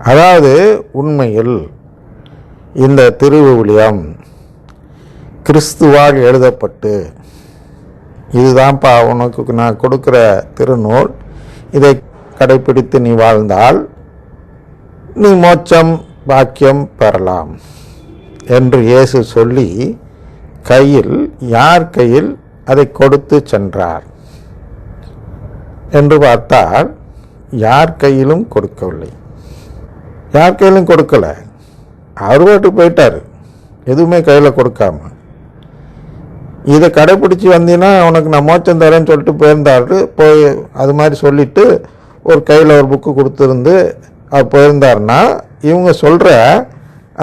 அதாவது உண்மையில் இந்த திருவிவிலியம் கிறிஸ்துவால் எழுதப்பட்டு இதுதான்ப்பா உனக்கு நான் கொடுக்குற திருநூல் இதை கடைப்பிடித்து நீ வாழ்ந்தால் நீ மோட்சம் பாக்கியம் பெறலாம் என்று இயேசு சொல்லி கையில் யார் கையில் அதை கொடுத்து சென்றார் என்று பார்த்தால் யார் கையிலும் கொடுக்கவில்லை. யார் கையிலும் கொடுக்கல. அவர் பாட்டுக்கு போயிட்டார். எதுவுமே கையில் கொடுக்காம. இதை கடைப்பிடிச்சி வந்தீங்கன்னா உனக்கு நான் மோச்சம் தரேன்னு சொல்லிட்டு போயிருந்தாரு. போய் அது மாதிரி சொல்லிட்டு ஒரு கையில் ஒரு புக்கு கொடுத்துருந்து அவர் போயிருந்தார்னா இவங்க சொல்கிற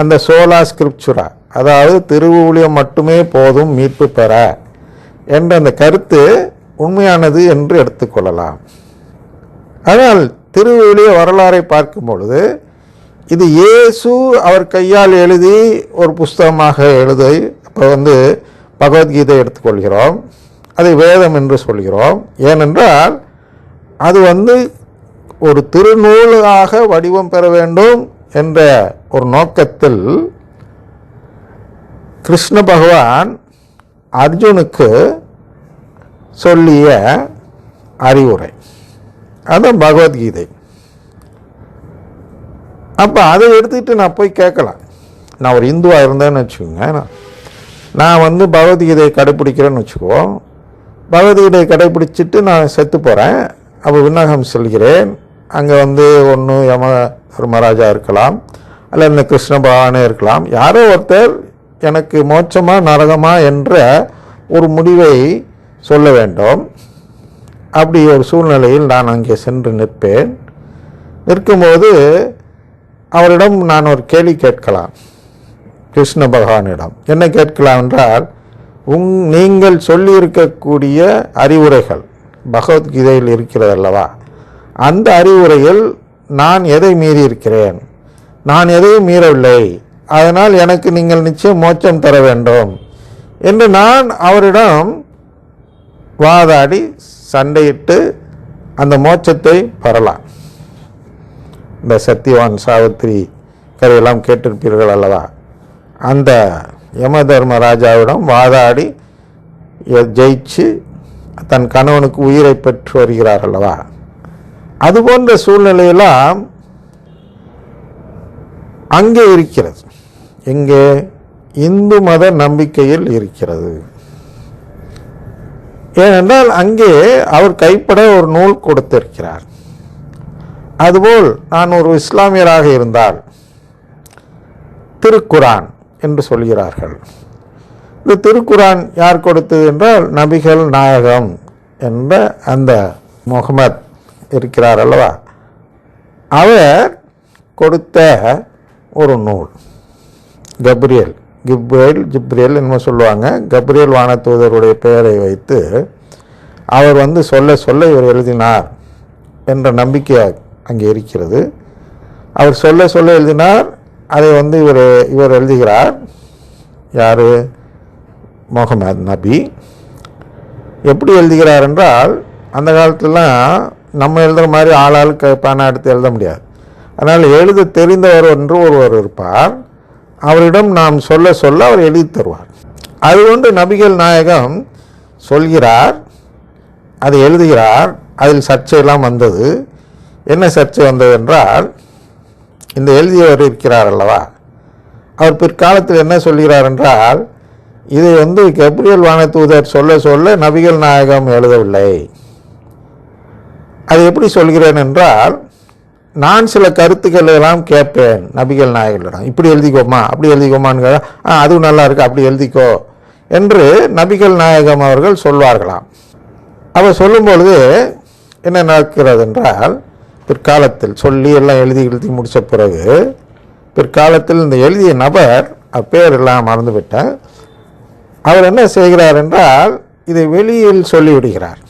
அந்த சோலா ஸ்கிரிப்சுரா அதாவது திருவூழியம் மட்டுமே போதும் மீட்பு பெற என்ற அந்த கருத்து உண்மையானது என்று எடுத்துக்கொள்ளலாம். ஆனால் திருவள்ளிய வரலாறை பார்க்கும் பொழுது இது இயேசு அவர் கையால் எழுதி ஒரு புஸ்தகமாக எழுதி இப்போ வந்து பகவத்கீதை எடுத்துக்கொள்கிறோம். அதை வேதம் என்று சொல்கிறோம். ஏனென்றால் அது வந்து ஒரு திருநூலாக வடிவம் பெற வேண்டும் என்ற ஒரு நோக்கத்தில் கிருஷ்ண பகவான் அர்ஜுனுக்கு சொல்லிய அறிவுரை. அதுதான் பகவத்கீதை. அப்போ அதை எடுத்துக்கிட்டு நான் போய் கேட்கலாம். நான் ஒரு இந்துவாக இருந்தேன்னு வச்சுக்கோங்க. நான் நான் வந்து பகவத்கீதையை கடைப்பிடிக்கிறேன்னு வச்சுக்குவோம் பகவத்கீதையை கடைப்பிடிச்சிட்டு நான் செத்து போகிறேன் அப்போ விண்ணகம் செல்கிறேன். அங்கே வந்து ஒன்று யம தர்மராஜா இருக்கலாம். அல்ல இந்த கிருஷ்ண பகவானே இருக்கலாம். யாரோ ஒருத்தர் எனக்கு மோட்சமா நரகமா என்ற ஒரு முடிவை சொல்ல வேண்டும். அப்படி ஒரு சூழ்நிலையில் நான் அங்கே சென்று நிற்பேன். நிற்கும்போது அவரிடம் நான் ஒரு கேள்வி கேட்கலாம். கிருஷ்ண பகவானிடம். என்ன கேட்கலாம் என்றால் உங் நீங்கள் சொல்லியிருக்கக்கூடிய அறிவுரைகள் பகவத்கீதையில் இருக்கிறது அல்லவா? அந்த அறிவுரையில் நான் எதை மீறி இருக்கிறேன்? நான் எதையும் மீறவில்லை. அதனால் எனக்கு நீங்கள் நிச்சயம் மோட்சம் தர வேண்டும். என்று நான் அவரிடம் வாதாடி சண்டையிட்டு அந்த மோட்சத்தை பெறலாம். இந்த சத்தியவான் சாவித்திரி கதையெல்லாம் கேட்டிருப்பீர்கள் அல்லவா? அந்த யம தர்மராஜாவிடம் வாதாடி ஜெயிச்சு தன் கணவனுக்கு உயிரை பெற்று வருகிறார் அல்லவா? அது போன்ற சூழ்நிலையெல்லாம் அங்கே இருக்கிறது. எங்கே இந்து மத நம்பிக்கையில் இருக்கிறது. ஏனென்றால் அங்கே அவர் கைப்பட ஒரு நூல் கொடுத்திருக்கிறார். அதுபோல் நான் ஒரு இஸ்லாமியராக இருந்தால் திருக்குரான் என்று சொல்கிறார்கள். இந்த திருக்குரான் யார் கொடுத்தது என்றால் நபிகள் நாயகம் என்ற அந்த முகமத் இருக்கிறார் அல்லவா? அவர் கொடுத்த ஒரு நூல் கப்ரியல். கிப்ரேல் ஜிப்ரியல் என்ன சொல்லுவாங்க. கப்ரியல் வானத்தூதருடைய பெயரை வைத்து அவர் வந்து சொல்ல சொல்ல இவர் எழுதினார் என்ற நம்பிக்கையாக அங்கே இருக்கிறது. அவர் சொல்ல சொல்ல எழுதினார். அதை வந்து இவர் இவர் எழுதுகிறார். யார்? முகமது நபி. எப்படி எழுதுகிறார் என்றால் அந்த காலத்துலலாம் நம்ம எழுதுகிற மாதிரி ஆளாள் க பேனா எடுத்து எழுத முடியாது. அதனால் எழுத தெரிந்தவர் என்று ஒருவர் இருப்பார். அவரிடம் நாம் சொல்ல சொல்ல அவர் எழுதி தருவார். அது கொண்டு நபிகள் நாயகம் சொல்கிறார் அதை எழுதுகிறார். அதில் சர்ச்சையெல்லாம் வந்தது. என்ன சர்ச்சை வந்தது என்றால் இந்த எழுதியவர் இருக்கிறார் அல்லவா? அவர் பிற்காலத்தில் என்ன சொல்கிறார் என்றால் இதை வந்து கப்ரியல் வானதூதர் சொல்ல சொல்ல நபிகள் நாயகம் எழுதவில்லை. அது எப்படி சொல்கிறேன் என்றால் நான் சில கருத்துக்கள் எல்லாம் கேட்பேன் நபிகள் நாயகர்களிடம். இப்படி எழுதிக்கோமா அப்படி எழுதிக்கோமான்னு ஆ அதுவும் நல்லா இருக்கு அப்படி எழுதிக்கோ என்று நபிகள் நாயகம் அவர்கள் சொல்வார்களாம். அவர் சொல்லும் பொழுது என்ன நடக்கிறது என்றால் பிற்காலத்தில் சொல்லி எல்லாம் எழுதி எழுதி முடித்த பிறகு பிற்காலத்தில் இந்த எழுதிய நபர் அப்பேர் எல்லாம் மறந்துவிட்டேன் அவர் என்ன செய்கிறார் என்றால் இதை வெளியில் சொல்லிவிடுகிறார்.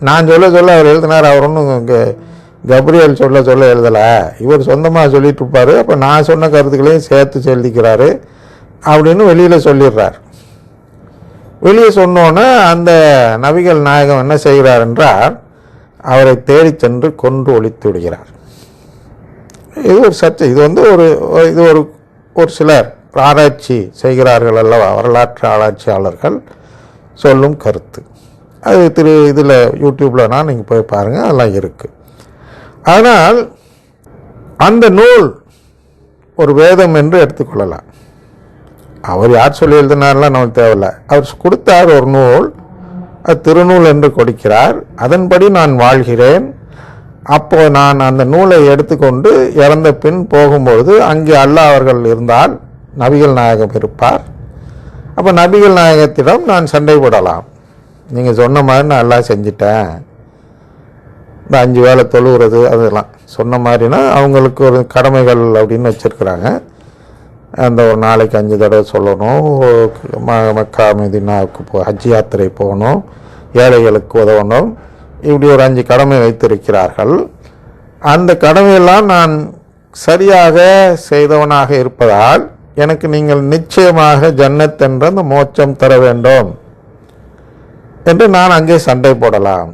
நான் சொல்ல சொல்ல அவர் எழுதினார் அவர் ஒன்றும் இங்கே கப்ரியல் சொல்ல சொல்ல எழுதலை. இவர் சொந்தமாக சொல்லிட்டு இருப்பார். அப்போ நான் சொன்ன கருத்துக்களையும் சேர்த்து எழுதிக்கிறாரு அப்படின்னு வெளியில் சொல்லிடுறார். வெளியே சொன்னோன்னே அந்த நபிகள் நாயகம் என்ன செய்கிறார் என்றால் அவரை தேடி சென்று கொன்று ஒழித்து விடுகிறார். இது ஒரு சர்ச்சை. இது வந்து ஒரு இது ஒரு ஒரு சிலர் ஆராய்ச்சி செய்கிறார்கள் அல்லவா? வரலாற்று ஆராய்ச்சியாளர்கள் சொல்லும் கருத்து. அது திரு இதில் யூடியூப்லனா நீங்கள் போய் பாருங்கள் அதெல்லாம் இருக்குது ஆனால் அந்த நூல் ஒரு வேதம் என்று எடுத்துக்கொள்ளலாம் அவர் யார் சொல்லி எழுதினார்லாம் நமக்கு தேவையில்லை. அவர் கொடுத்தார் ஒரு நூல் திருநூல் என்று கொடுக்கிறார். அதன்படி நான் வாழ்கிறேன். அப்போ நான் அந்த நூலை எடுத்துக்கொண்டு இறந்த பின் போகும்பொழுது அங்கே அல்லாஹ் அவர்கள் இருந்தால் நபிகள் நாயகம் இருப்பார். அப்போ நபிகள் நாயகத்திடம் நான் சண்டை போடலாம். நீங்கள் சொன்ன மாதிரி நான் எல்லாம் செஞ்சிட்டேன். இந்த அஞ்சு வேளை தொழுவுறது அதெல்லாம். சொன்ன மாதிரினா அவங்களுக்கு ஒரு கடமைகள் அப்படின்னு வச்சுருக்குறாங்க. அந்த ஒரு நாளைக்கு அஞ்சு தடவை சொல்லணும். ம மக்கா மதினாவுக்கு போ ஹஜ் யாத்திரை போகணும். ஏழைகளுக்கு உதவணும். இப்படி ஒரு அஞ்சு கடமை வைத்திருக்கிறார்கள். அந்த கடமையெல்லாம் நான் சரியாக செய்தவனாக இருப்பதால் எனக்கு நீங்கள் நிச்சயமாக ஜன்னத்தென்று அந்த மோட்சம் தர வேண்டும் என்று நான் அங்கே சண்டை போடலாம்.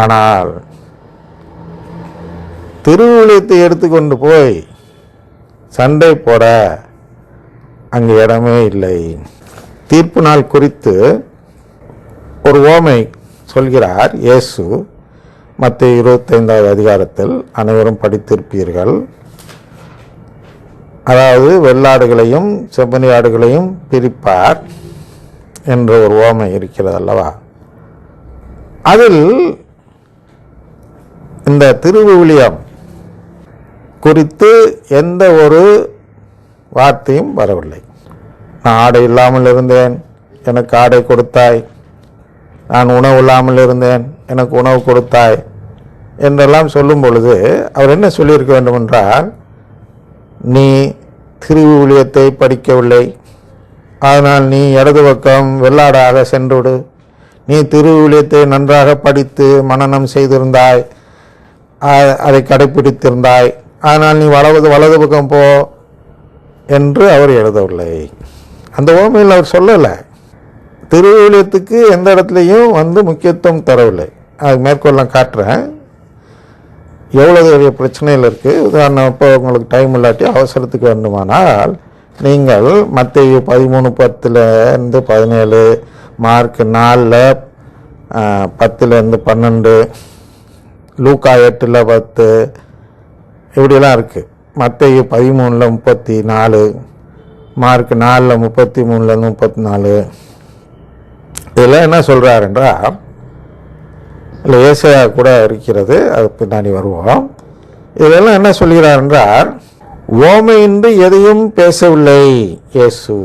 ஆனால் திருவிழியத்தை எடுத்துக்கொண்டு போய் சண்டை போட அங்கே இடமே இல்லை. தீர்ப்பு நாள் குறித்து ஒரு ஓமை சொல்கிறார் இயேசு. மத்திய இருபத்தைந்தாவது அதிகாரத்தில் அனைவரும் படித்திருப்பீர்கள். அதாவது வெள்ளாடுகளையும் செம்மறி ஆடுகளையும் பிரிப்பார் என்ற ஒரு ஓமை இருக்கிறது அல்லவா? அதில் இந்த திருவிவிலியம் குறித்து எந்த ஒரு வார்த்தையும் வரவில்லை. நான் ஆடை இல்லாமல் இருந்தேன். எனக்கு ஆடை கொடுத்தாய். நான் உணவு இல்லாமல் இருந்தேன். எனக்கு உணவு கொடுத்தாய் என்றெல்லாம் சொல்லும் பொழுது அவர் என்ன சொல்லியிருக்க வேண்டும் என்றால் நீ திருவிவிலியத்தை படிக்கவில்லை. அதனால் நீ இடது பக்கம் வெள்ளாடாக சென்றுவிடு. நீ திருவிவிலியத்தை நன்றாக படித்து மனநம் செய்திருந்தாய். அதை கடைப்பிடித்திருந்தாய். ஆனால் நீ வலது வலது பக்கம் போ என்று அவர் எழுதவில்லை. அந்த ஓமையில் அவர் சொல்லலை. திருவிழியத்துக்கு எந்த இடத்துலையும் வந்து முக்கியத்துவம் தரவில்லை. அது மேற்கொள்ள காட்டுறேன். எவ்வளோ பெரிய பிரச்சனையில் இருக்குது உதாரணம் இப்போ உங்களுக்கு டைம் இல்லாட்டி அவசரத்துக்கு வேண்டுமானால் நீங்கள் மத்திய பதிமூணு பத்துலேருந்து பதினேழு மார்க் நாலில் பத்துலேருந்து பன்னெண்டு லூக்கா எட்டில் பத்து இப்படிலாம் இருக்குது மற்ற பதிமூணில் முப்பத்தி நாலு மார்க் நாலில் முப்பத்தி மூணில் முப்பத்தி நாலு இதெல்லாம் என்ன சொல்கிறாருன்றா இல்லை ஏசையா கூட இருக்கிறது அது பின்னாடி வருவோம். இதெல்லாம் என்ன சொல்கிறார் என்றால் ஓமையின்றி எதையும் பேசவில்லை இயேசு.